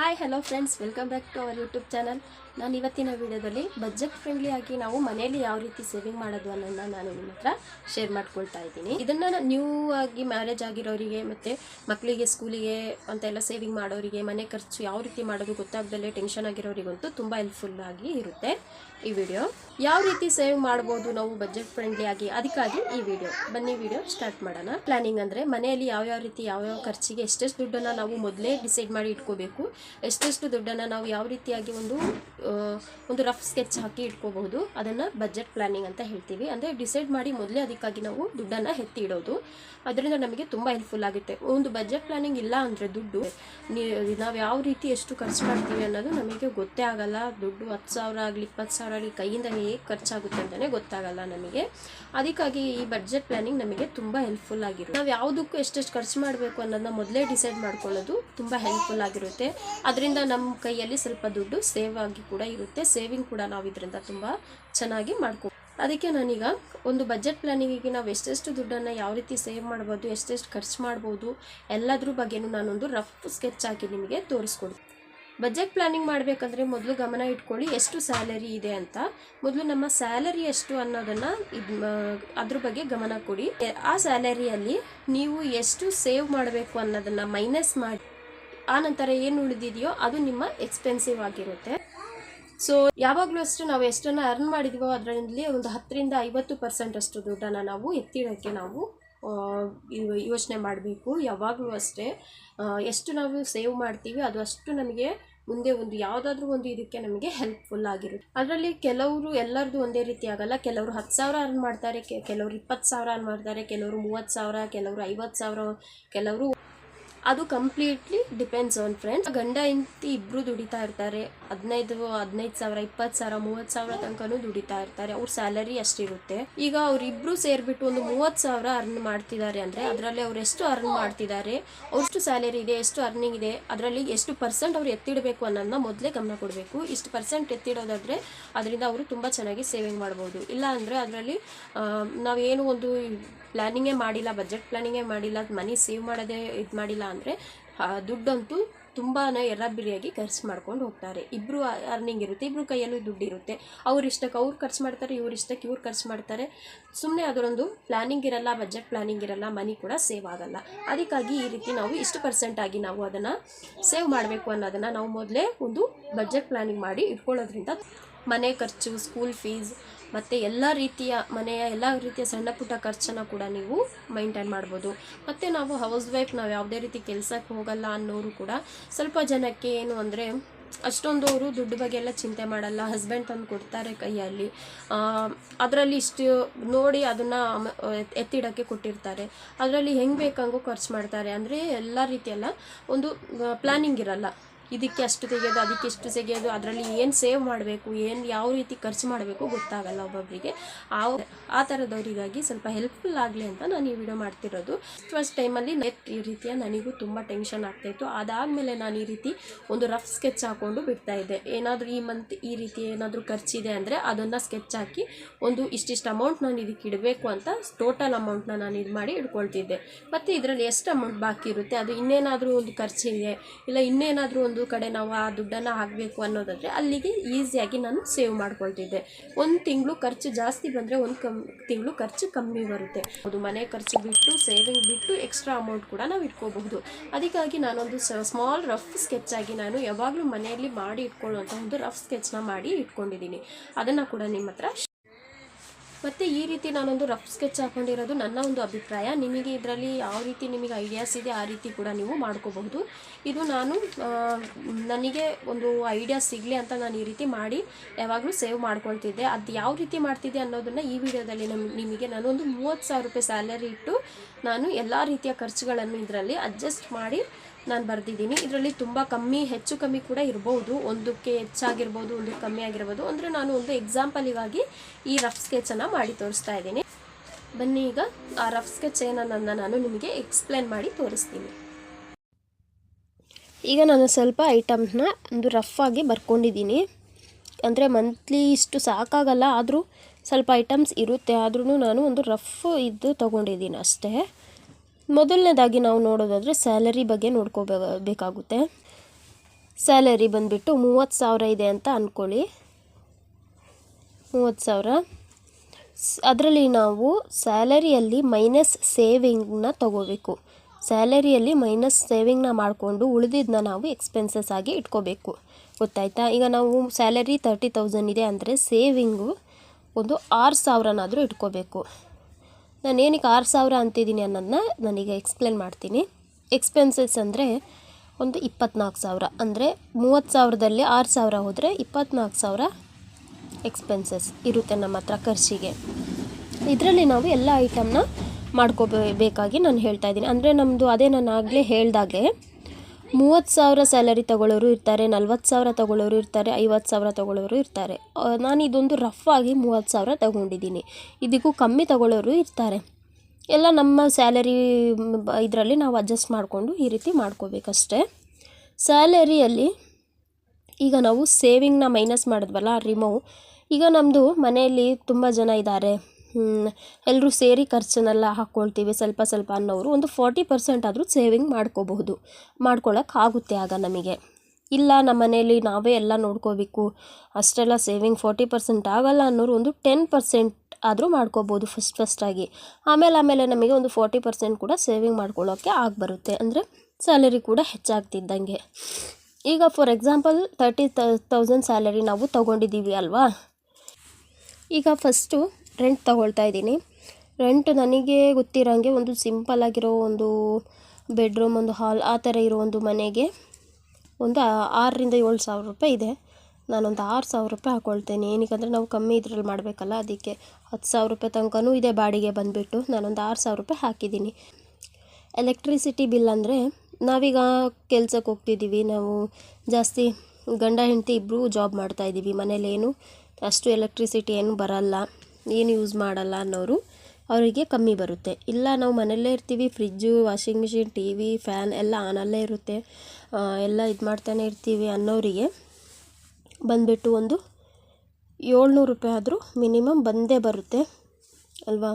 Hi hello friends welcome back to our YouTube channel ನಾನು ಇವತ್ತಿನ ವಿಡಿಯೋದಲ್ಲಿ ಬಜೆಟ್ ಫ್ರೆಂಡ್ಲಿ ಆಗಿ ನಾವು ಮನೆಯಲ್ಲಿ ಯಾವ ರೀತಿ ಸೇವಿಂಗ್ ಮಾಡೋದು ಅನ್ನೋದನ್ನ ನಾನು ನಿಮ್ಮ ಹತ್ರ ಶೇರ್ ಮಾಡ್ಕೊಳ್ತಾ ಇದ್ದೀನಿ. ಇದನ್ನು ನ್ಯೂ ಆಗಿ ಮ್ಯಾರೇಜ್ ಆಗಿರೋರಿಗೆ ಮತ್ತು ಮಕ್ಕಳಿಗೆ ಸ್ಕೂಲಿಗೆ ಅಂತೆಲ್ಲ ಸೇವಿಂಗ್ ಮಾಡೋರಿಗೆ, ಮನೆ ಖರ್ಚು ಯಾವ ರೀತಿ ಮಾಡೋದು ಗೊತ್ತಾಗ್ದಲ್ಲೇ ಟೆನ್ಷನ್ ಆಗಿರೋರಿಗಂತೂ ತುಂಬ ಹೆಲ್ಪ್ಫುಲ್ ಆಗಿ ಇರುತ್ತೆ ಈ ವಿಡಿಯೋ ಯಾವ ರೀತಿ ಸೇವ್ ಮಾಡ್ಬೋದು ನಾವು ಬಜೆಟ್ ಫ್ರೆಂಡ್ಲಿ ಆಗಿ? ಅದಕ್ಕಾಗಿ ಈ ವಿಡಿಯೋ ಬನ್ನಿ ವಿಡಿಯೋ ಸ್ಟಾರ್ಟ್ ಮಾಡೋಣ. ಪ್ಲಾನಿಂಗ್ ಅಂದರೆ ಮನೆಯಲ್ಲಿ ಯಾವ್ಯಾವ ರೀತಿ ಯಾವ್ಯಾವ ಖರ್ಚಿಗೆ ಎಷ್ಟೆಷ್ಟು ದುಡ್ಡನ್ನು ನಾವು ಮೊದಲೇ ಡಿಸೈಡ್ ಮಾಡಿ ಇಟ್ಕೋಬೇಕು, ಎಷ್ಟೆಷ್ಟು ದುಡ್ಡನ್ನು ನಾವು ಯಾವ ರೀತಿಯಾಗಿ ಒಂದು ಒಂದು ರಫ್ ಸ್ಕೆಚ್ ಹಾಕಿ ಇಟ್ಕೋಬಹುದು. ಅದನ್ನು ಬಜೆಟ್ ಪ್ಲಾನಿಂಗ್ ಅಂತ ಹೇಳ್ತೀವಿ. ಅಂದರೆ ಡಿಸೈಡ್ ಮಾಡಿ ಮೊದಲೇ ಅದಕ್ಕಾಗಿ ನಾವು ದುಡ್ಡನ್ನು ಎತ್ತಿ ಇಡೋದು. ಅದರಿಂದ ನಮಗೆ ತುಂಬ ಹೆಲ್ಪ್ಫುಲ್ ಆಗುತ್ತೆ. ಒಂದು ಬಜೆಟ್ ಪ್ಲಾನಿಂಗ್ ಇಲ್ಲ ಅಂದರೆ ದುಡ್ಡು ನಾವು ಯಾವ ರೀತಿ ಎಷ್ಟು ಖರ್ಚು ಮಾಡ್ತೀವಿ ಅನ್ನೋದು ನಮಗೆ ಗೊತ್ತೇ ಆಗಲ್ಲ. ದುಡ್ಡು ಹತ್ತು ಸಾವಿರ ಆಗಲಿ, ಇಪ್ಪತ್ತು ಸಾವಿರ ಆಗಲಿ, ಕೈಯಿಂದ ಹೇಗೆ ಖರ್ಚಾಗುತ್ತೆ ಅಂತಲೇ ಗೊತ್ತಾಗಲ್ಲ ನಮಗೆ. ಅದಕ್ಕಾಗಿ ಈ ಬಜೆಟ್ ಪ್ಲಾನಿಂಗ್ ನಮಗೆ ತುಂಬ ಹೆಲ್ಪ್ಫುಲ್ ಆಗಿರುತ್ತೆ. ನಾವು ಯಾವುದಕ್ಕೂ ಎಷ್ಟೆಷ್ಟು ಖರ್ಚು ಮಾಡಬೇಕು ಅನ್ನೋದನ್ನ ಮೊದಲೇ ಡಿಸೈಡ್ ಮಾಡ್ಕೊಳ್ಳೋದು ತುಂಬ ಹೆಲ್ಪ್ಫುಲ್ ಆಗಿರುತ್ತೆ. ಅದರಿಂದ ನಮ್ಮ ಕೈಯಲ್ಲಿ ಸ್ವಲ್ಪ ದುಡ್ಡು ಸೇವ್ ಆಗಿ ಕೂಡ ಇರುತ್ತೆ. ಸೇವಿಂಗ್ ಕೂಡ ನಾವು ಇದರಿಂದ ತುಂಬ ಚೆನ್ನಾಗಿ ಮಾಡ್ಕೊ, ಅದಕ್ಕೆ ನಾನೀಗ ಒಂದು ಬಜೆಟ್ ಪ್ಲಾನಿಂಗಿಗೆ ನಾವು ಎಷ್ಟೆಷ್ಟು ದುಡ್ಡನ್ನು ಯಾವ ರೀತಿ ಸೇವ್ ಮಾಡ್ಬೋದು, ಎಷ್ಟೆಷ್ಟು ಖರ್ಚು ಮಾಡ್ಬೋದು, ಎಲ್ಲದ್ರ ಬಗ್ಗೆನೂ ನಾನೊಂದು ರಫ್ ಸ್ಕೆಚ್ ಹಾಕಿ ನಿಮಗೆ ತೋರಿಸ್ಕೊಡ್ತೀನಿ ಬಜೆಟ್ ಪ್ಲಾನಿಂಗ್ ಮಾಡಬೇಕಂದ್ರೆ ಮೊದಲು ಗಮನ ಇಟ್ಕೊಳ್ಳಿ ಎಷ್ಟು ಸ್ಯಾಲರಿ ಇದೆ ಅಂತ. ಮೊದಲು ನಮ್ಮ ಸ್ಯಾಲರಿ ಎಷ್ಟು ಅನ್ನೋದನ್ನು ಇದು ಅದ್ರ ಬಗ್ಗೆ ಗಮನ ಕೊಡಿ. ಆ ಸ್ಯಾಲರಿಯಲ್ಲಿ ನೀವು ಎಷ್ಟು ಸೇವ್ ಮಾಡಬೇಕು ಅನ್ನೋದನ್ನು ಮೈನಸ್ ಮಾಡಿ, ಆ ನಂತರ ಏನು ಉಳಿದಿದೆಯೋ ಅದು ನಿಮ್ಮ ಎಕ್ಸ್ಪೆನ್ಸಿವ್ ಆಗಿರುತ್ತೆ. ಸೊ ಯಾವಾಗಲೂ ಅಷ್ಟು ನಾವು ಎಷ್ಟನ್ನು ಅರ್ನ್ ಮಾಡಿದೀವೋ ಅದರಲ್ಲಿ ಒಂದು ಹತ್ತರಿಂದ ಐವತ್ತು ಪರ್ಸೆಂಟ್ ಅಷ್ಟು ದುಡ್ಡನ್ನು ನಾವು ಎತ್ತಿಡೋಕ್ಕೆ ನಾವು ಯೋಚನೆ ಮಾಡಬೇಕು. ಯಾವಾಗಲೂ ಅಷ್ಟೇ ಎಷ್ಟು ನಾವು ಸೇವ್ ಮಾಡ್ತೀವಿ ಅದು ಅಷ್ಟು ನಮಗೆ ಮುಂದೆ ಒಂದು ಯಾವುದಾದ್ರೂ ಒಂದು ಇದಕ್ಕೆ ನಮಗೆ ಹೆಲ್ಪ್ಫುಲ್ ಆಗಿರುತ್ತೆ. ಅದರಲ್ಲಿ ಕೆಲವರು ಎಲ್ಲರದು ಒಂದೇ ರೀತಿ ಆಗಲ್ಲ. ಕೆಲವರು ಹತ್ತು ಸಾವಿರ ಅರ್ನ್ ಮಾಡ್ತಾರೆ ಕೆಲವರು ಇಪ್ಪತ್ತು ಸಾವಿರ ಅರ್ನ್ ಮಾಡ್ತಾರೆ, ಕೆಲವರು ಮೂವತ್ತು ಸಾವಿರ, ಕೆಲವರು ಐವತ್ತು ಸಾವಿರ, ಕೆಲವರು ಅದು ಕಂಪ್ಲೀಟ್ಲಿ ಡಿಪೆಂಡ್ಸ್ ಆನ್ ಫ್ರೆಂಡ್ಸ್ ಗಂಡ ಹೆಂಡತಿ ಇಬ್ಬರು ದುಡಿತಾ ಇರ್ತಾರೆ. ಹದಿನೈದು ಹದಿನೈದು ಸಾವಿರ, ಇಪ್ಪತ್ತು ಸಾವಿರ, ಮೂವತ್ತು ಸಾವಿರ ತನಕನೂ ದುಡಿತಾ ಇರ್ತಾರೆ. ಅವ್ರ ಸ್ಯಾಲರಿ ಅಷ್ಟಿರುತ್ತೆ. ಈಗ ಅವರಿಬ್ರು ಸೇರಿಬಿಟ್ಟು ಒಂದು ಮೂವತ್ತು ಸಾವಿರ ಅರ್ನ್ ಮಾಡ್ತಿದ್ದಾರೆ ಅಂದರೆ ಅದರಲ್ಲಿ ಅವ್ರು ಎಷ್ಟು ಅರ್ನ್ ಮಾಡ್ತಿದ್ದಾರೆ, ಅವ್ರಷ್ಟು ಸ್ಯಾಲರಿ ಇದೆ, ಎಷ್ಟು ಅರ್ನಿಂಗ್ ಇದೆ, ಅದರಲ್ಲಿ ಎಷ್ಟು ಪರ್ಸೆಂಟ್ ಅವ್ರು ಎತ್ತಿಡಬೇಕು ಅನ್ನೋದನ್ನ ಮೊದಲೇ ಗಮನ ಕೊಡಬೇಕು. ಇಷ್ಟು ಪರ್ಸೆಂಟ್ ಎತ್ತಿಡೋದಾದರೆ ಅದರಿಂದ ಅವರು ತುಂಬ ಚೆನ್ನಾಗಿ ಸೇವಿಂಗ್ ಮಾಡ್ಬೋದು. ಇಲ್ಲ ಅಂದರೆ ಅದರಲ್ಲಿ ನಾವೇನು ಒಂದು ಪ್ಲ್ಯಾನಿಂಗೇ ಮಾಡಿಲ್ಲ, ಬಜೆಟ್ ಪ್ಲ್ಯಾನಿಂಗೇ ಮಾಡಿಲ್ಲ, ಮನಿ ಸೇವ್ ಮಾಡೋದೇ ಇದು ಮಾಡಿಲ್ಲ ಅಂದರೆ ದುಡ್ಡಂತೂ ತುಂಬಾ ಎರಬಿರಿಯಾಗಿ ಖರ್ಚು ಮಾಡ್ಕೊಂಡು ಹೋಗ್ತಾರೆ. ಇಬ್ಬರು ಅರ್ನಿಂಗ್ ಇರುತ್ತೆ ಇಬ್ಬರು ಕೈಯಲ್ಲೂ ದುಡ್ಡು ಇರುತ್ತೆ. ಅವ್ರ ಇಷ್ಟಕ್ಕೆ ಅವ್ರು ಖರ್ಚು ಮಾಡ್ತಾರೆ, ಇವ್ರ ಇಷ್ಟಕ್ಕೆ ಇವ್ರು ಖರ್ಚು ಮಾಡ್ತಾರೆ. ಸುಮ್ಮನೆ ಅದರೊಂದು ಪ್ಲ್ಯಾನಿಂಗ್ ಇರಲ್ಲ, ಬಜೆಟ್ ಪ್ಲ್ಯಾನಿಂಗ್ ಇರಲ್ಲ, ಮನಿ ಕೂಡ ಸೇವ್ ಆಗಲ್ಲ. ಅದಕ್ಕಾಗಿ ಈ ರೀತಿ ನಾವು ಇಷ್ಟು ಪರ್ಸೆಂಟ್ ಆಗಿ ನಾವು ಅದನ್ನು ಸೇವ್ ಮಾಡಬೇಕು ಅನ್ನೋದನ್ನು ನಾವು ಮೊದಲೇ ಒಂದು ಬಜೆಟ್ ಪ್ಲ್ಯಾನಿಂಗ್ ಮಾಡಿ ಇಟ್ಕೊಳ್ಳೋದ್ರಿಂದ ಮನೆ ಖರ್ಚು ಸ್ಕೂಲ್ ಫೀಸ್ ಮತ್ತು ಎಲ್ಲ ರೀತಿಯ ಮನೆಯ ಎಲ್ಲ ರೀತಿಯ ಸಣ್ಣ ಪುಟ್ಟ ಖರ್ಚನ್ನು ಕೂಡ ನೀವು ಮೈಂಟೈನ್ ಮಾಡ್ಬೋದು. ಮತ್ತು ನಾವು ಹೌಸ್ ವೈಫ್ ನಾವು ಯಾವುದೇ ರೀತಿ ಕೆಲಸಕ್ಕೆ ಹೋಗಲ್ಲ ಅನ್ನೋರು ಕೂಡ ಸ್ವಲ್ಪ ಜನಕ್ಕೆ ಏನು ಅಂದರೆ ಅಷ್ಟೊಂದು ಅವರು ದುಡ್ಡು ಬಗ್ಗೆ ಎಲ್ಲ ಚಿಂತೆ ಮಾಡಲ್ಲ. ಹಸ್ಬೆಂಡ್ ತಂದು ಕೊಡ್ತಾರೆ ಕೈಯಲ್ಲಿ. ಅದರಲ್ಲಿ ಇಷ್ಟು ನೋಡಿ ಅದನ್ನು ಎತ್ತಿಡೋಕ್ಕೆ ಕೊಟ್ಟಿರ್ತಾರೆ. ಅದರಲ್ಲಿ ಹೆಂಗೆ ಬೇಕಂಗೂ ಖರ್ಚು ಮಾಡ್ತಾರೆ. ಅಂದರೆ ಎಲ್ಲ ರೀತಿಯೆಲ್ಲ ಒಂದು ಪ್ಲ್ಯಾನಿಂಗ್ ಇರಲ್ಲ. ಇದಕ್ಕೆ ಅಷ್ಟು ತೆಗೆಯೋದು, ಅದಕ್ಕೆ ಎಷ್ಟು ತೆಗೆಯೋದು, ಅದರಲ್ಲಿ ಏನು ಸೇವ್ ಮಾಡಬೇಕು, ಏನು ಯಾವ ರೀತಿ ಖರ್ಚು ಮಾಡಬೇಕು ಗೊತ್ತಾಗಲ್ಲ ಒಬ್ಬೊಬ್ಬರಿಗೆ ಆ ಆ ಥರದವರಿಗಾಗಿ ಸ್ವಲ್ಪ ಹೆಲ್ಪ್ಫುಲ್ ಆಗಲಿ ಅಂತ ನಾನು ಈ ವಿಡಿಯೋ ಮಾಡ್ತಿರೋದು. ಫಸ್ಟ್ ಟೈಮಲ್ಲಿ ಈ ರೀತಿಯ ನನಗೂ ತುಂಬ ಟೆನ್ಷನ್ ಆಗ್ತಾಯಿತ್ತು ಅದಾದಮೇಲೆ ನಾನು ಈ ರೀತಿ ಒಂದು ರಫ್ ಸ್ಕೆಚ್ ಹಾಕ್ಕೊಂಡು ಬಿಡ್ತಾ ಇದ್ದೆ. ಏನಾದರೂ ಈ ಮಂತ್ ಈ ರೀತಿ ಏನಾದರೂ ಖರ್ಚಿದೆ ಅಂದರೆ ಅದನ್ನು ಸ್ಕೆಚ್ ಹಾಕಿ ಒಂದು ಇಷ್ಟಿಷ್ಟು ಅಮೌಂಟ್ ನಾನು ಇದಕ್ಕೆ ಇಡಬೇಕು ಅಂತ ಟೋಟಲ್ ಅಮೌಂಟ್ನ ನಾನು ಇದು ಮಾಡಿ ಇಟ್ಕೊಳ್ತಿದ್ದೆ ಮತ್ತು ಇದರಲ್ಲಿ ಎಷ್ಟು ಅಮೌಂಟ್ ಬಾಕಿ ಇರುತ್ತೆ? ಅದು ಇನ್ನೇನಾದರೂ ಒಂದು ಖರ್ಚಿದೆ, ಇಲ್ಲ ಇನ್ನೇನಾದರೂ ಒಂದು ಕಡೆ ನಾವು ಆ ದುಡ್ಡನ್ನು ಹಾಕಬೇಕು ಅನ್ನೋದಾದರೆ ಅಲ್ಲಿಗೆ ಈಸಿಯಾಗಿ ನಾನು ಸೇವ್ ಮಾಡ್ಕೊಳ್ತಿದ್ದೆ. ಒಂದು ತಿಂಗಳು ಖರ್ಚು ಜಾಸ್ತಿ ಬಂದರೆ ಒಂದು ಕಮ್, ತಿಂಗಳು ಖರ್ಚು ಕಮ್ಮಿ ಬರುತ್ತೆ. ಅದು ಮನೆ ಖರ್ಚು ಬಿಟ್ಟು ಸೇವಿಂಗ್ ಬಿಟ್ಟು ಎಕ್ಸ್ಟ್ರಾ ಅಮೌಂಟ್ ಕೂಡ ನಾವು ಇಟ್ಕೋಬಹುದು. ಅದಕ್ಕಾಗಿ ನಾನೊಂದು ಸ್ಮಾಲ್ ರಫ್ ಸ್ಕೆಚ್ ಆಗಿ ನಾನು ಯಾವಾಗಲೂ ಮನೆಯಲ್ಲಿ ಮಾಡಿ ಇಟ್ಕೊಳ್ಳುವಂಥ ಒಂದು ರಫ್ ಸ್ಕೆಚ್ನ ಮಾಡಿ ಇಟ್ಕೊಂಡಿದ್ದೀನಿ. ಅದನ್ನು ಕೂಡ ನಿಮ್ಮ ಹತ್ರ ಮತ್ತು ಈ ರೀತಿ ನಾನೊಂದು ರಫ್ ಸ್ಕೆಚ್ ಹಾಕೊಂಡಿರೋದು ನನ್ನ ಒಂದು ಅಭಿಪ್ರಾಯ. ನಿಮಗೆ ಇದರಲ್ಲಿ ಯಾವ ರೀತಿ ನಿಮಗೆ ಐಡಿಯಾಸ್ ಇದೆ, ಆ ರೀತಿ ಕೂಡ ನೀವು ಮಾಡ್ಕೋಬಹುದು. ಇದು ನಾನು ನನಗೆ ಒಂದು ಐಡಿಯಾ ಸಿಗಲಿ ಅಂತ ನಾನು ಈ ರೀತಿ ಮಾಡಿ ಯಾವಾಗಲೂ ಸೇವ್ ಮಾಡ್ಕೊಳ್ತಿದ್ದೆ. ಅದು ಯಾವ ರೀತಿ ಮಾಡ್ತಿದ್ದೆ ಅನ್ನೋದನ್ನು ಈ ವಿಡಿಯೋದಲ್ಲಿ ನಮ್, ನಿಮಗೆ ನಾನು ಒಂದು ಮೂವತ್ತು ಸಾವಿರ ರೂಪಾಯಿ ಸ್ಯಾಲರಿ ಇಟ್ಟು ನಾನು ಎಲ್ಲ ರೀತಿಯ ಖರ್ಚುಗಳನ್ನು ಇದರಲ್ಲಿ ಅಡ್ಜಸ್ಟ್ ಮಾಡಿ ನಾನು ಬರೆದಿದ್ದೀನಿ. ಇದರಲ್ಲಿ ತುಂಬ ಕಮ್ಮಿ, ಹೆಚ್ಚು ಕಮ್ಮಿ ಕೂಡ ಇರ್ಬೋದು. ಒಂದಕ್ಕೆ ಹೆಚ್ಚಾಗಿರ್ಬೋದು, ಒಂದಕ್ಕೆ ಕಮ್ಮಿ ಆಗಿರ್ಬೋದು. ಅಂದರೆ ನಾನು ಒಂದು ಎಕ್ಸಾಂಪಲಿಗಾಗಿ ಈ ರಫ್ ಸ್ಕೆಚನ್ನು ಮಾಡಿ ತೋರಿಸ್ತಾ ಇದ್ದೀನಿ. ಬನ್ನಿ ಈಗ ಆ ರಫ್ ಸ್ಕೆಚ್ ಏನನ್ನ ನಾನು ನಿಮಗೆ ಎಕ್ಸ್ಪ್ಲೇನ್ ಮಾಡಿ ತೋರಿಸ್ತೀನಿ. ಈಗ ನಾನು ಸ್ವಲ್ಪ ಐಟಮ್ಸ್ನ ಒಂದು ರಫ್ ಆಗಿ ಬರ್ಕೊಂಡಿದ್ದೀನಿ. ಅಂದರೆ ಮಂತ್ಲಿ ಇಷ್ಟು ಸಾಕಾಗಲ್ಲ, ಆದರೂ ಸ್ವಲ್ಪ ಐಟಮ್ಸ್ ಇರುತ್ತೆ. ಆದ್ರೂ ನಾನು ಒಂದು ರಫ್ ಇದು ತೊಗೊಂಡಿದ್ದೀನಿ ಅಷ್ಟೇ. ಮೊದಲನೇದಾಗಿ ನಾವು ನೋಡೋದಾದರೆ ಸ್ಯಾಲರಿ ಬಗ್ಗೆ ನೋಡ್ಕೋಬೇಕಾಗುತ್ತೆ ಸ್ಯಾಲರಿ ಬಂದುಬಿಟ್ಟು ಮೂವತ್ತು ಸಾವಿರ ಇದೆ ಅಂತ ಅಂದ್ಕೊಳ್ಳಿ ಮೂವತ್ತು ಸಾವಿರ. ಅದರಲ್ಲಿ ನಾವು ಸ್ಯಾಲರಿಯಲ್ಲಿ ಮೈನಸ್ ಸೇವಿಂಗ್ನ ತಗೋಬೇಕು. ಸ್ಯಾಲರಿಯಲ್ಲಿ ಮೈನಸ್ ಸೇವಿಂಗ್ನ ಮಾಡಿಕೊಂಡು ಉಳಿದಿದ್ದನ್ನ ನಾವು ಎಕ್ಸ್ಪೆನ್ಸಸ್ ಆಗಿ ಇಟ್ಕೋಬೇಕು. ಗೊತ್ತಾಯ್ತಾ? ಈಗ ನಾವು ಸ್ಯಾಲರಿ ತರ್ಟಿ ತೌಸಂಡ್ ಇದೆ ಅಂದರೆ ಸೇವಿಂಗು ಒಂದು ಆರು ಸಾವಿರನಾದರೂ ಇಟ್ಕೋಬೇಕು. ನಾನು ಏನಕ್ಕೆ ಆರು ಸಾವಿರ ಅಂತಿದ್ದೀನಿ ಅನ್ನೋದನ್ನ ನಾನೀಗ ಎಕ್ಸ್ಪ್ಲೇನ್ ಮಾಡ್ತೀನಿ. ಎಕ್ಸ್ಪೆನ್ಸಸ್ ಅಂದರೆ ಒಂದು ಇಪ್ಪತ್ನಾಲ್ಕು ಸಾವಿರ. ಅಂದರೆ ಮೂವತ್ತು ಸಾವಿರದಲ್ಲಿ ಆರು ಸಾವಿರ ಹೋದರೆ ಇಪ್ಪತ್ತ್ನಾಲ್ಕು ಸಾವಿರ ಎಕ್ಸ್ಪೆನ್ಸಸ್ ಇರುತ್ತೆ ನಮ್ಮ ಹತ್ರ ಖರ್ಚಿಗೆ. ಇದರಲ್ಲಿ ನಾವು ಎಲ್ಲ ಐಟಮ್ನ ಮಾಡ್ಕೋಬೇಕಾಗಿ ನಾನು ಹೇಳ್ತಾ ಇದ್ದೀನಿ. ಅಂದರೆ ನಮ್ಮದು ಅದೇ ನಾನು ಆಗಲೇ ಹೇಳ್ದಾಗೆ ಮೂವತ್ತು ಸಾವಿರ ಸ್ಯಾಲರಿ ತಗೊಳ್ಳೋರು ಇರ್ತಾರೆ, ನಲ್ವತ್ತು ಸಾವಿರ ತಗೊಳ್ಳೋರು ಇರ್ತಾರೆ, ಐವತ್ತು ಸಾವಿರ ತಗೊಳ್ಳೋರು ಇರ್ತಾರೆ. ನಾನು ಇದೊಂದು ರಫ್ ಆಗಿ ಮೂವತ್ತು ಸಾವಿರ ತಗೊಂಡಿದ್ದೀನಿ. ಇದಕ್ಕೂ ಕಮ್ಮಿ ತಗೊಳ್ಳೋರು ಇರ್ತಾರೆ. ಎಲ್ಲ ನಮ್ಮ ಸ್ಯಾಲರಿ ಇದರಲ್ಲಿ ನಾವು ಅಡ್ಜಸ್ಟ್ ಮಾಡಿಕೊಂಡು ಈ ರೀತಿ ಮಾಡ್ಕೋಬೇಕಷ್ಟೇ. ಸ್ಯಾಲರಿಯಲ್ಲಿ ಈಗ ನಾವು ಸೇವಿಂಗ್ನ ಮೈನಸ್ ಮಾಡಿದ್ವಲ್ಲ ರಿಮೂವ್ ಈಗ ನಮ್ಮದು ಮನೆಯಲ್ಲಿ ತುಂಬ ಜನ ಇದ್ದಾರೆ. ಎಲ್ಲರೂ ಸೇರಿ ಖರ್ಚನ್ನೆಲ್ಲ ಹಾಕ್ಕೊಳ್ತೀವಿ, ಸ್ವಲ್ಪ ಸ್ವಲ್ಪ ಅನ್ನೋರು ಒಂದು ಫಾರ್ಟಿ ಪರ್ಸೆಂಟ್ ಆದರೂ ಸೇವಿಂಗ್ ಮಾಡ್ಕೋಬಹುದು. ಮಾಡ್ಕೊಳ್ಳೋಕ್ಕಾಗುತ್ತೆ ಆಗ ನಮಗೆ. ಇಲ್ಲ, ನಮ್ಮ ಮನೆಯಲ್ಲಿ ನಾವೇ ಎಲ್ಲ ನೋಡ್ಕೋಬೇಕು. ಅಷ್ಟೆಲ್ಲ ಸೇವಿಂಗ್ ಫಾರ್ಟಿ ಪರ್ಸೆಂಟ್ ಆಗಲ್ಲ ಅನ್ನೋರು ಒಂದು ಟೆನ್ ಪರ್ಸೆಂಟ್ ಆದರೂ ಮಾಡ್ಕೋಬೋದು ಫಸ್ಟ್ ಫಸ್ಟಾಗಿ ಆಮೇಲೆ ಆಮೇಲೆ ನಮಗೆ ಒಂದು ಫಾರ್ಟಿ ಪರ್ಸೆಂಟ್ ಕೂಡ ಸೇವಿಂಗ್ ಮಾಡ್ಕೊಳ್ಳೋಕ್ಕೆ ಆಗಿಬರುತ್ತೆ. ಅಂದರೆ ಸ್ಯಾಲರಿ ಕೂಡ ಹೆಚ್ಚಾಗ್ತಿದ್ದಂಗೆ. ಈಗ for example thirty thousand salary ನಾವು ತೊಗೊಂಡಿದ್ದೀವಿ ಅಲ್ವಾ? ಈಗ ಫಸ್ಟು ರೆಂಟ್ ತಗೊಳ್ತಾ ಇದ್ದೀನಿ. ರೆಂಟ್ ನನಗೆ ಗೊತ್ತಿರೋಂಗೆ ಒಂದು ಸಿಂಪಲ್ ಆಗಿರೋ ಒಂದು ಬೆಡ್ರೂಮ್ ಒಂದು ಹಾಲ್ ಆ ಥರ ಇರೋ ಒಂದು ಮನೆಗೆ ಒಂದು ಆರರಿಂದ ಏಳು ಸಾವಿರ ರೂಪಾಯಿ ಇದೆ. ನಾನೊಂದು ಆರು ಸಾವಿರ ರೂಪಾಯಿ ಹಾಕ್ಕೊಳ್ತೇನೆ ಏನಕ್ಕಂದರೆ ನಾವು ಕಮ್ಮಿ ಇದ್ರಲ್ಲಿ ಮಾಡಬೇಕಲ್ಲ, ಅದಕ್ಕೆ ಹತ್ತು ಸಾವಿರ ರೂಪಾಯಿ ತನಕನೂ ಇದೆ ಬಾಡಿಗೆ ಬಂದುಬಿಟ್ಟು. ನಾನೊಂದು ಆರು ಸಾವಿರ ರೂಪಾಯಿ ಹಾಕಿದ್ದೀನಿ. ಎಲೆಕ್ಟ್ರಿಸಿಟಿ ಬಿಲ್ ಅಂದರೆ ನಾವೀಗ ಕೆಲ್ಸಕ್ಕೆ ಹೋಗ್ತಿದ್ದೀವಿ. ನಾವು ಜಾಸ್ತಿ ಗಂಡ ಹೆಂಡತಿ ಇಬ್ಬರು ಜಾಬ್ ಮಾಡ್ತಾಯಿದ್ದೀವಿ ಮನೇಲೇನು. ಅಷ್ಟು ಎಲೆಕ್ಟ್ರಿಸಿಟಿ ಏನು ಬರಲ್ಲ. ಏನು ಯೂಸ್ ಮಾಡಲ್ಲ ಅನ್ನೋರು ಅವರಿಗೆ ಕಮ್ಮಿ ಬರುತ್ತೆ. ಇಲ್ಲ ನಾವು ಮನೆಯಲ್ಲೇ ಇರ್ತೀವಿ fridge washing machine T V fan ಎಲ್ಲ ಆನಲ್ಲೇ ಇರುತ್ತೆ. ಎಲ್ಲ ಇದು ಮಾಡ್ತಾನೆ ಇರ್ತೀವಿ ಅನ್ನೋರಿಗೆ ಬಂದುಬಿಟ್ಟು ಒಂದು ಏಳ್ನೂರು ರೂಪಾಯಿ ಆದರೂ ಮಿನಿಮಮ್ ಬಂದೇ ಬರುತ್ತೆ. ಅಲ್ವಾ?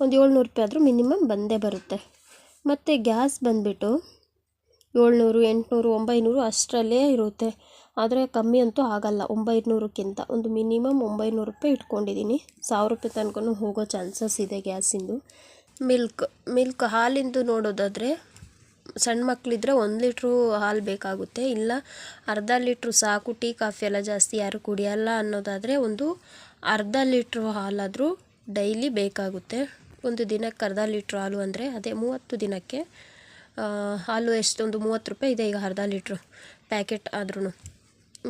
ಒಂದು ಏಳ್ನೂರು ರೂಪಾಯಿ ಆದರೂ ಮಿನಿಮಮ್ ಬಂದೇ ಬರುತ್ತೆ. ಮತ್ತು ಗ್ಯಾಸ್ ಬಂದುಬಿಟ್ಟು ಏಳ್ನೂರು, ಎಂಟುನೂರು, ಒಂಬೈನೂರು ಅಷ್ಟರಲ್ಲೇ ಇರುತ್ತೆ. ಆದರೆ ಕಮ್ಮಿ ಅಂತೂ ಆಗಲ್ಲ. ಒಂಬೈನೂರಕ್ಕಿಂತ. ಒಂದು ಮಿನಿಮಮ್ ಒಂಬೈನೂರು ರೂಪಾಯಿ ಇಟ್ಕೊಂಡಿದ್ದೀನಿ. ಸಾವಿರ ರೂಪಾಯಿ ತನಕನೂ ಹೋಗೋ ಚಾನ್ಸಸ್ ಇದೆ ಗ್ಯಾಸಿಂದು. ಮಿಲ್ಕ್ ಮಿಲ್ಕ್ ಹಾಲಿಂದು ನೋಡೋದಾದರೆ ಸಣ್ಣ ಮಕ್ಕಳಿದ್ರೆ ಒಂದು ಲೀಟ್ರು ಹಾಲು ಬೇಕಾಗುತ್ತೆ. ಇಲ್ಲ ಅರ್ಧ ಲೀಟ್ರು ಸಾಕು, ಟೀ, ಕಾಫಿ ಎಲ್ಲ ಜಾಸ್ತಿ ಯಾರು ಕುಡಿಯಲ್ಲ ಅನ್ನೋದಾದರೆ ಒಂದು ಅರ್ಧ ಲೀಟ್ರು ಹಾಲಾದರೂ ಡೈಲಿ ಬೇಕಾಗುತ್ತೆ. ಒಂದು ದಿನಕ್ಕೆ ಅರ್ಧ ಲೀಟ್ರ್ ಹಾಲು ಅಂದರೆ ಅದೇ ಮೂವತ್ತು ದಿನಕ್ಕೆ ಹಾಲು ಎಷ್ಟೊಂದು, ಮೂವತ್ತು ರೂಪಾಯಿ ಇದೆ. ಈಗ ಅರ್ಧ ಲೀಟ್ರು ಪ್ಯಾಕೆಟ್ ಆದ್ರೂ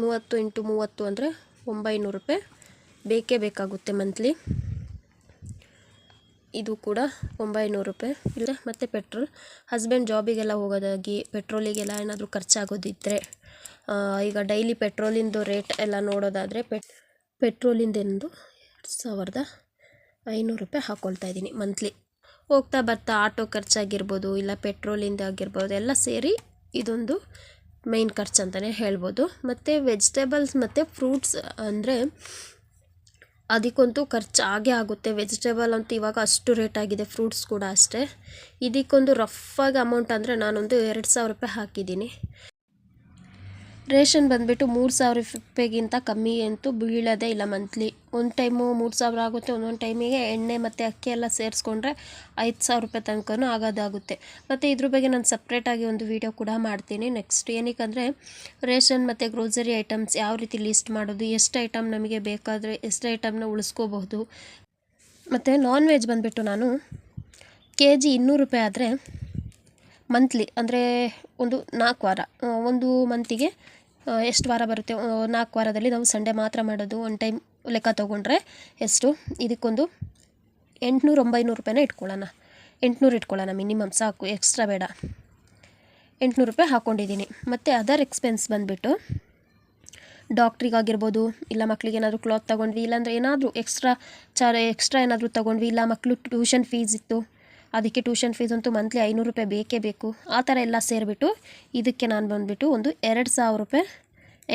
ಮೂವತ್ತು ಇಂಟು ಮೂವತ್ತು ಅಂದರೆ ಒಂಬೈನೂರು ರೂಪಾಯಿ. ಬೇಕೇ ಬೇಕಾಗುತ್ತೆ ಮಂತ್ಲಿ. ಇದು ಕೂಡ ಒಂಬೈನೂರು ರೂಪಾಯಿ. ಇಲ್ಲ ಮತ್ತು ಪೆಟ್ರೋಲ್. ಹಸ್ಬೆಂಡ್ ಜಾಬಿಗೆಲ್ಲ ಹೋಗೋದಾಗಿ ಪೆಟ್ರೋಲಿಗೆಲ್ಲ ಏನಾದರೂ ಖರ್ಚಾಗೋದಿದ್ದರೆ ಈಗ ಡೈಲಿ ಪೆಟ್ರೋಲಿಂದು ರೇಟ್ ಎಲ್ಲ ನೋಡೋದಾದರೆ ಪೆಟ್ ಪೆಟ್ರೋಲಿಂದೆಂದು ಎರಡು ಸಾವಿರದ ಐನೂರು ರೂಪಾಯಿ ಹಾಕ್ಕೊಳ್ತಾ ಇದ್ದೀನಿ ಮಂತ್ಲಿ. ಹೋಗ್ತಾ ಬರ್ತಾ ಆಟೋ ಖರ್ಚಾಗಿರ್ಬೋದು ಇಲ್ಲ ಪೆಟ್ರೋಲಿಂದ ಆಗಿರ್ಬೋದು ಎಲ್ಲ ಸೇರಿ ಇದೊಂದು ಮೈನ್ ಖರ್ಚು ಅಂತಲೇ ಹೇಳ್ಬೋದು. ಮತ್ತು ವೆಜಿಟೇಬಲ್ಸ್ ಮತ್ತು ಫ್ರೂಟ್ಸ್ ಅಂದರೆ ಅದಕ್ಕಂತೂ ಖರ್ಚು ಆಗೇ ಆಗುತ್ತೆ. ವೆಜಿಟೇಬಲ್ ಅಂತೂ ಇವಾಗ ಅಷ್ಟು ರೇಟ್ ಆಗಿದೆ ಫ್ರೂಟ್ಸ್ ಕೂಡ ಅಷ್ಟೇ. ಇದಕ್ಕೊಂದು ಆಗಿ ಅಮೌಂಟ್ ಅಂದರೆ ನಾನೊಂದು ಎರಡು ಸಾವಿರ ರೂಪಾಯಿ ಹಾಕಿದ್ದೀನಿ. ರೇಷನ್ ಬಂದುಬಿಟ್ಟು ಮೂರು ಸಾವಿರ ರೂಪಾಯಿಗಿಂತ ಕಮ್ಮಿ ಅಂತೂ ಬೀಳೋದೇ ಇಲ್ಲ ಮಂತ್ಲಿ. ಒಂದು ಟೈಮು ಮೂರು ಸಾವಿರ ಆಗುತ್ತೆ, ಒಂದೊಂದು ಟೈಮಿಗೆ ಎಣ್ಣೆ ಮತ್ತು ಅಕ್ಕಿ ಎಲ್ಲ ಸೇರಿಸ್ಕೊಂಡ್ರೆ ಐದು ಸಾವಿರ ರೂಪಾಯಿ ತನಕನೂ ಆಗೋದಾಗುತ್ತೆ. ಮತ್ತು ಇದ್ರ ಬಗ್ಗೆ ನಾನು ಸಪ್ರೇಟಾಗಿ ಒಂದು ವಿಡಿಯೋ ಕೂಡ ಮಾಡ್ತೀನಿ. ನೆಕ್ಸ್ಟ್ ಏನಕ್ಕಂದರೆ ರೇಷನ್ ಮತ್ತು ಗ್ರೋಸರಿ ಐಟಮ್ಸ್ ಯಾವ ರೀತಿ ಲಿಸ್ಟ್ ಮಾಡೋದು, ಎಷ್ಟು ಐಟಮ್ ನಮಗೆ ಬೇಕಾದರೆ ಎಷ್ಟು ಐಟಮ್ನ ಉಳಿಸ್ಕೋಬಹುದು. ಮತ್ತು ನಾನ್ ವೆಜ್ ಬಂದುಬಿಟ್ಟು ನಾನು ಕೆ ಜಿ ಇನ್ನೂರು ರೂಪಾಯಿ ಆದರೆ ಮಂತ್ಲಿ, ಅಂದರೆ ಒಂದು ನಾಲ್ಕು ವಾರ ಒಂದು ಮಂತಿಗೆ ಎಷ್ಟು ವಾರ ಬರುತ್ತೆ? ನಾಲ್ಕು ವಾರದಲ್ಲಿ ನಾವು ಸಂಡೇ ಮಾತ್ರ ಮಾಡೋದು. ಒನ್ ಟೈಮ್ ಲೆಕ್ಕ ತೊಗೊಂಡ್ರೆ ಎಷ್ಟು? ಇದಕ್ಕೊಂದು ಎಂಟುನೂರು ಒಂಬೈನೂರು ರೂಪಾಯಿನ ಇಟ್ಕೊಳ್ಳೋಣ. ಎಂಟುನೂರು ಇಟ್ಕೊಳ್ಳೋಣ ಮಿನಿಮಮ್ ಸಾಕು ಎಕ್ಸ್ಟ್ರಾ ಬೇಡ. ಎಂಟುನೂರು ರೂಪಾಯಿ ಹಾಕ್ಕೊಂಡಿದ್ದೀನಿ ಮತ್ತು ಅದರ್ ಎಕ್ಸ್ಪೆನ್ಸ್ ಬಂದುಬಿಟ್ಟು ಡಾಕ್ಟ್ರಿಗಾಗಿರ್ಬೋದು ಇಲ್ಲ ಮಕ್ಕಳಿಗೆ ಏನಾದರೂ ಕ್ಲಾತ್ ತೊಗೊಂಡ್ವಿ, ಇಲ್ಲಾಂದರೆ ಏನಾದರೂ ಎಕ್ಸ್ಟ್ರಾ ಚಾರ್ ಎಕ್ಸ್ಟ್ರಾ ಏನಾದರೂ ತೊಗೊಂಡ್ವಿ, ಇಲ್ಲ ಮಕ್ಕಳು ಟ್ಯೂಷನ್ ಫೀಸ್ ಇತ್ತು. ಅದಕ್ಕೆ ಟ್ಯೂಷನ್ ಫೀಸ್ ಅಂತೂ ಮಂತ್ಲಿ ಐನೂರು ರೂಪಾಯಿ ಬೇಕೇ ಬೇಕು. ಆ ಥರ ಎಲ್ಲ ಸೇರಿಬಿಟ್ಟು ಇದಕ್ಕೆ ನಾನು ಬಂದುಬಿಟ್ಟು ಒಂದು ಎರಡು ಸಾವಿರ ರೂಪಾಯಿ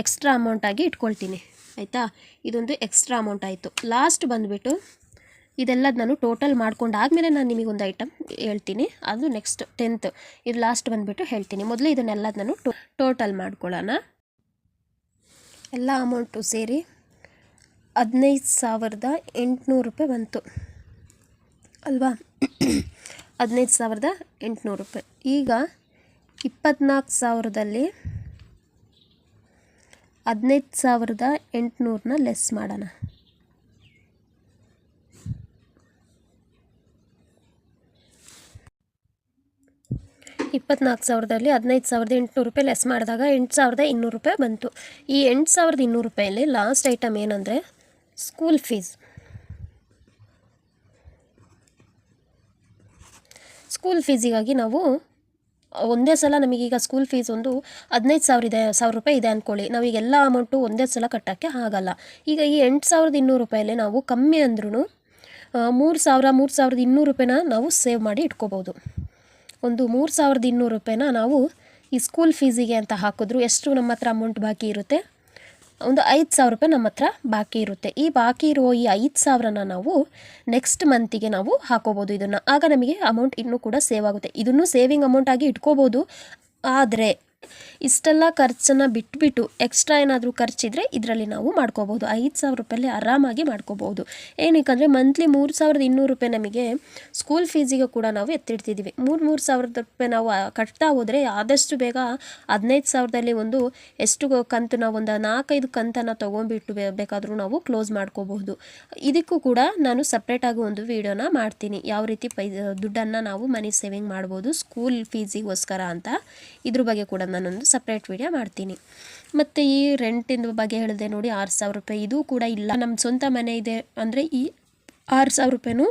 ಎಕ್ಸ್ಟ್ರಾ ಅಮೌಂಟಾಗಿ ಇಟ್ಕೊಳ್ತೀನಿ. ಆಯಿತಾ? ಇದೊಂದು ಎಕ್ಸ್ಟ್ರಾ ಅಮೌಂಟ್ ಆಯಿತು. ಲಾಸ್ಟ್ ಬಂದುಬಿಟ್ಟು ಇದೆಲ್ಲ ನಾನು ಟೋಟಲ್ ಮಾಡ್ಕೊಂಡಾದ್ಮೇಲೆ ನಾನು ನಿಮಗೊಂದು ಐಟಮ್ ಹೇಳ್ತೀನಿ. ಅದು ನೆಕ್ಸ್ಟ್ ಟೆಂತ್ ಇದು ಲಾಸ್ಟ್ ಬಂದುಬಿಟ್ಟು ಹೇಳ್ತೀನಿ. ಮೊದಲು ಇದನ್ನೆಲ್ಲ ನಾನು ಟೋಟಲ್ ಮಾಡ್ಕೊಳ್ಳೋಣ. ಎಲ್ಲ ಅಮೌಂಟು ಸೇರಿ ಹದಿನೈದು ಸಾವಿರದ ಎಂಟುನೂರು ರೂಪಾಯಿ ಬಂತು. ಅಲ್ವಾ? ಹದಿನೈದು ಸಾವಿರದ ಎಂಟುನೂರು ರೂಪಾಯಿ. ಈಗ ಇಪ್ಪತ್ನಾಲ್ಕು ಸಾವಿರದಲ್ಲಿ ಹದಿನೈದು ಸಾವಿರದ ಎಂಟುನೂರನ್ನ ಲೆಸ್ ಮಾಡೋಣ. ಇಪ್ಪತ್ನಾಲ್ಕು ಸಾವಿರದಲ್ಲಿ ಹದಿನೈದು ಸಾವಿರದ ಎಂಟುನೂರು ರೂಪಾಯಿ ಲೆಸ್ ಮಾಡಿದಾಗ ಎಂಟು ಸಾವಿರದ ಇನ್ನೂರು ರೂಪಾಯಿ ಬಂತು. ಈ ಎಂಟು ಸಾವಿರದ ಇನ್ನೂರು ರೂಪಾಯಲ್ಲಿ ಲಾಸ್ಟ್ ಐಟಮ್ ಏನಂದರೆ ಸ್ಕೂಲ್ ಫೀಸ್ ಸ್ಕೂಲ್ ಫೀಸಿಗಾಗಿ ನಾವು ಒಂದೇ ಸಲ ನಮಗೀಗ ಸ್ಕೂಲ್ ಫೀಸ್ ಒಂದು ಹದಿನೈದು ಸಾವಿರ ಇದೆ, ಸಾವಿರ ರೂಪಾಯಿ ಇದೆ ಅಂದ್ಕೊಳ್ಳಿ ನಾವೀಗ ಎಲ್ಲ ಅಮೌಂಟು ಒಂದೇ ಸಲ ಕಟ್ಟೋಕ್ಕೆ ಆಗಲ್ಲ. ಈಗ ಈ ಎಂಟು ಸಾವಿರದ ಇನ್ನೂರು ರೂಪಾಯಲ್ಲೇ ನಾವು ಕಮ್ಮಿ ಅಂದ್ರೂ ಮೂರು ಸಾವಿರ, ಮೂರು ಸಾವಿರದ ಇನ್ನೂರು ರೂಪಾಯಿನ ನಾವು ಸೇವ್ ಮಾಡಿ ಇಟ್ಕೋಬೋದು. ಒಂದು ಮೂರು ಸಾವಿರದ ಇನ್ನೂರು ರೂಪಾಯಿನ ನಾವು ಈ ಸ್ಕೂಲ್ ಫೀಸಿಗೆ ಅಂತ ಹಾಕಿದ್ರು ಎಷ್ಟು ನಮ್ಮ ಹತ್ರ ಅಮೌಂಟ್ ಬಾಕಿ ಇರುತ್ತೆ? ಒಂದು ಐದು ಸಾವಿರ ರೂಪಾಯಿ ನಮ್ಮ ಹತ್ರ ಬಾಕಿ ಇರುತ್ತೆ. ಈ ಬಾಕಿ ಇರುವ ಈ ಐದು ಸಾವಿರನ ನಾವು ನೆಕ್ಸ್ಟ್ ಮಂತಿಗೆ ನಾವು ಹಾಕೋಬೋದು ಇದನ್ನು. ಆಗ ನಮಗೆ ಅಮೌಂಟ್ ಇನ್ನೂ ಕೂಡ ಸೇವ್ ಆಗುತ್ತೆ. ಇದನ್ನು ಸೇವಿಂಗ್ ಅಮೌಂಟ್ ಆಗಿ ಇಟ್ಕೋಬೋದು. ಆದರೆ ಇಷ್ಟೆಲ್ಲ ಖರ್ಚನ್ನು ಬಿಟ್ಬಿಟ್ಟು ಎಕ್ಸ್ಟ್ರಾ ಏನಾದರೂ ಖರ್ಚಿದ್ರೆ ಇದರಲ್ಲಿ ನಾವು ಮಾಡ್ಕೋಬೋದು ಐದು ಸಾವಿರ ರೂಪಾಯಲ್ಲಿ ಆರಾಮಾಗಿ ಮಾಡ್ಕೋಬೋದು ಏನಕ್ಕಂದರೆ ಮಂತ್ಲಿ ಮೂರು ಸಾವಿರದ ಇನ್ನೂರು ರೂಪಾಯಿ ನಮಗೆ ಸ್ಕೂಲ್ ಫೀಸಿಗೆ ಕೂಡ ನಾವು ಎತ್ತಿಡ್ತಿದ್ದೀವಿ ಮೂರು ಮೂರು ಸಾವಿರದ ರೂಪಾಯಿ ನಾವು ಕಟ್ತಾ ಹೋದರೆ ಆದಷ್ಟು ಬೇಗ ಹದಿನೈದು ಸಾವಿರದಲ್ಲಿ ಒಂದು ಎಷ್ಟು ಕಂತು ನಾವು ಒಂದು ನಾಲ್ಕೈದು ಕಂತನ್ನು ತೊಗೊಂಡ್ಬಿಟ್ಟು ಬೇಕಾದರೂ ನಾವು ಕ್ಲೋಸ್ ಮಾಡ್ಕೋಬಹುದು. ಇದಕ್ಕೂ ಕೂಡ ನಾನು ಸಪ್ರೇಟಾಗಿ ಒಂದು ವಿಡಿಯೋನ ಮಾಡ್ತೀನಿ. ಯಾವ ರೀತಿ ಪೈ ದುಡ್ಡನ್ನು ನಾವು ಮನಿ ಸೇವಿಂಗ್ ಮಾಡ್ಬೋದು ಸ್ಕೂಲ್ ಫೀಸಿಗೋಸ್ಕರ ಅಂತ. ಇದ್ರ ಬಗ್ಗೆ ಕೂಡ ನಾನೊಂದು ಸಪ್ರೇಟ್ ವಿಡಿಯೋ ಮಾಡ್ತೀನಿ. ಮತ್ತು ಈ ರೆಂಟಿಂದ ಬಗ್ಗೆ ಹೇಳಿದೆ ನೋಡಿ ಆರು ಸಾವಿರ ರೂಪಾಯಿ ಇದು ಕೂಡ ಇಲ್ಲ. ನಮ್ಮ ಸ್ವಂತ ಮನೆ ಇದೆ ಅಂದರೆ ಈ ಆರು ಸಾವಿರ ರೂಪಾಯಿನೂ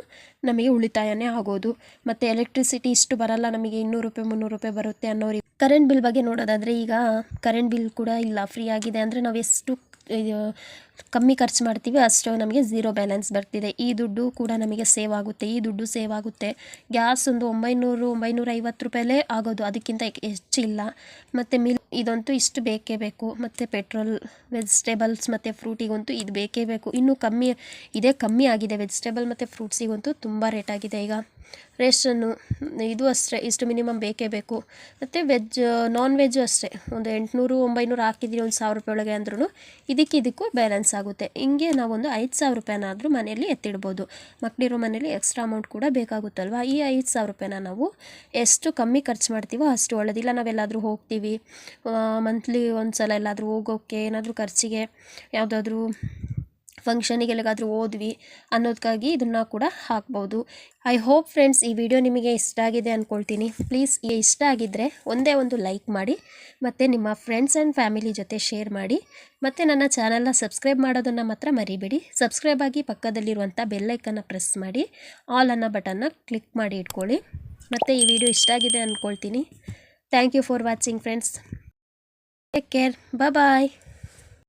ನಮಗೆ ಉಳಿತಾಯನೇ ಆಗೋದು. ಮತ್ತು ಎಲೆಕ್ಟ್ರಿಸಿಟಿ ಇಷ್ಟು ಬರಲ್ಲ, ನಮಗೆ ಇನ್ನೂರು ರೂಪಾಯಿ, ಮುನ್ನೂರು ರೂಪಾಯಿ ಬರುತ್ತೆ ಅನ್ನೋರಿಗೆ ಕರೆಂಟ್ ಬಿಲ್ ಬಗ್ಗೆ ನೋಡೋದಾದರೆ ಈಗ ಕರೆಂಟ್ ಬಿಲ್ ಕೂಡ ಇಲ್ಲ ಫ್ರೀ ಆಗಿದೆ. ಅಂದರೆ ನಾವು ಎಷ್ಟು ಕಮ್ಮಿ ಖರ್ಚು ಮಾಡ್ತೀವಿ, ಅಷ್ಟು ನಮಗೆ ಝೀರೋ ಬ್ಯಾಲೆನ್ಸ್ ಬರ್ತಿದೆ. ಈ ದುಡ್ಡು ಕೂಡ ನಮಗೆ ಸೇವ್ ಆಗುತ್ತೆ, ಈ ದುಡ್ಡು ಸೇವ್ ಆಗುತ್ತೆ. ಗ್ಯಾಸ್ ಒಂದು ಒಂಬೈನೂರು ಒಂಬೈನೂರ ಐವತ್ತು ರೂಪಾಯಲ್ಲೇ ಆಗೋದು, ಅದಕ್ಕಿಂತ ಹೆಚ್ಚಿಲ್ಲ. ಮತ್ತು ಮಿಲ್, ಇದಂತೂ ಇಷ್ಟು ಬೇಕೇ ಬೇಕು. ಮತ್ತು ಪೆಟ್ರೋಲ್ ವೆಜಿಟೇಬಲ್ಸ್ ಮತ್ತು ಫ್ರೂಟಿಗಂತೂ ಇದು ಬೇಕೇ ಬೇಕು. ಇನ್ನೂ ಕಮ್ಮಿ, ಇದೇ ಕಮ್ಮಿ ಆಗಿದೆ. ವೆಜಿಟೇಬಲ್ ಮತ್ತು ಫ್ರೂಟ್ಸಿಗಂತೂ ತುಂಬ ರೇಟ್ ಆಗಿದೆ ಈಗ. ರೇಷನ್ನು ಇದು ಅಷ್ಟೇ, ಇಷ್ಟು ಮಿನಿಮಮ್ ಬೇಕೇ ಬೇಕು. ಮತ್ತು ವೆಜ್ ನಾನ್ ವೆಜ್ಜು ಅಷ್ಟೇ. ಒಂದು ಎಂಟುನೂರು, ಒಂಬೈನೂರು ಹಾಕಿದ್ದೀನಿ ಒಂದು ಸಾವಿರ ರೂಪಾಯಿ ಒಳಗೆ ಅಂದ್ರೂ ಇದಕ್ಕೆ ಇದಕ್ಕೂ ಬ್ಯಾಲೆನ್ಸ್ ಆಗುತ್ತೆ. ಹಿಂಗೆ ನಾವೊಂದು ಐದು ಸಾವಿರ ರೂಪಾಯಿನಾದರೂ ಮನೆಯಲ್ಲಿ ಎತ್ತಿಡ್ಬೋದು. ಮಕ್ಕಳಿರೋ ಮನೇಲಿ ಎಕ್ಸ್ಟ್ರಾ ಅಮೌಂಟ್ ಕೂಡ ಬೇಕಾಗುತ್ತಲ್ವ? ಈ ಐದು ಸಾವಿರ ರೂಪಾಯಿನ ನಾವು ಎಷ್ಟು ಕಮ್ಮಿ ಖರ್ಚು ಮಾಡ್ತೀವೋ ಅಷ್ಟು ಒಳ್ಳೆದಿಲ್ಲ. ನಾವೆಲ್ಲಾದರೂ ಹೋಗ್ತೀವಿ. ಮಂತ್ಲಿ ಒಂದು ಸಲ ಎಲ್ಲಾದರೂ ಹೋಗೋಕ್ಕೆ ಏನಾದರೂ ಖರ್ಚಿಗೆ, ಯಾವುದಾದ್ರೂ ಫಂಕ್ಷನಿಗೆ ಎಲ್ಲಿಗಾದರೂ ಓದ್ವಿ ಅನ್ನೋದಕ್ಕಾಗಿ ಇದನ್ನು ಕೂಡ ಹಾಕ್ಬೋದು. ಐ ಹೋಪ್ ಫ್ರೆಂಡ್ಸ್ ಈ ವಿಡಿಯೋ ನಿಮಗೆ ಇಷ್ಟ ಆಗಿದೆ ಅಂದ್ಕೊಳ್ತೀನಿ ಪ್ಲೀಸ್ ಇಷ್ಟ ಆಗಿದ್ದರೆ ಒಂದೇ ಒಂದು ಲೈಕ್ ಮಾಡಿ, ಮತ್ತು ನಿಮ್ಮ ಫ್ರೆಂಡ್ಸ್ ಆ್ಯಂಡ್ ಫ್ಯಾಮಿಲಿ ಜೊತೆ ಶೇರ್ ಮಾಡಿ, ಮತ್ತು ನನ್ನ ಚಾನಲ್ನ ಸಬ್ಸ್ಕ್ರೈಬ್ ಮಾಡೋದನ್ನು ಮಾತ್ರ ಮರಿಬೇಡಿ. ಸಬ್ಸ್ಕ್ರೈಬ್ ಆಗಿ ಪಕ್ಕದಲ್ಲಿರುವಂಥ ಬೆಲ್ಲೈಕನ್ನು ಪ್ರೆಸ್ ಮಾಡಿ ಆಲ್ ಅನ್ನೋ ಬಟನ್ನ ಕ್ಲಿಕ್ ಮಾಡಿ ಇಟ್ಕೊಳ್ಳಿ. ಮತ್ತು ಈ ವಿಡಿಯೋ ಇಷ್ಟ ಆಗಿದೆ ಅಂದ್ಕೊಳ್ತೀನಿ thank you for watching friends take care bye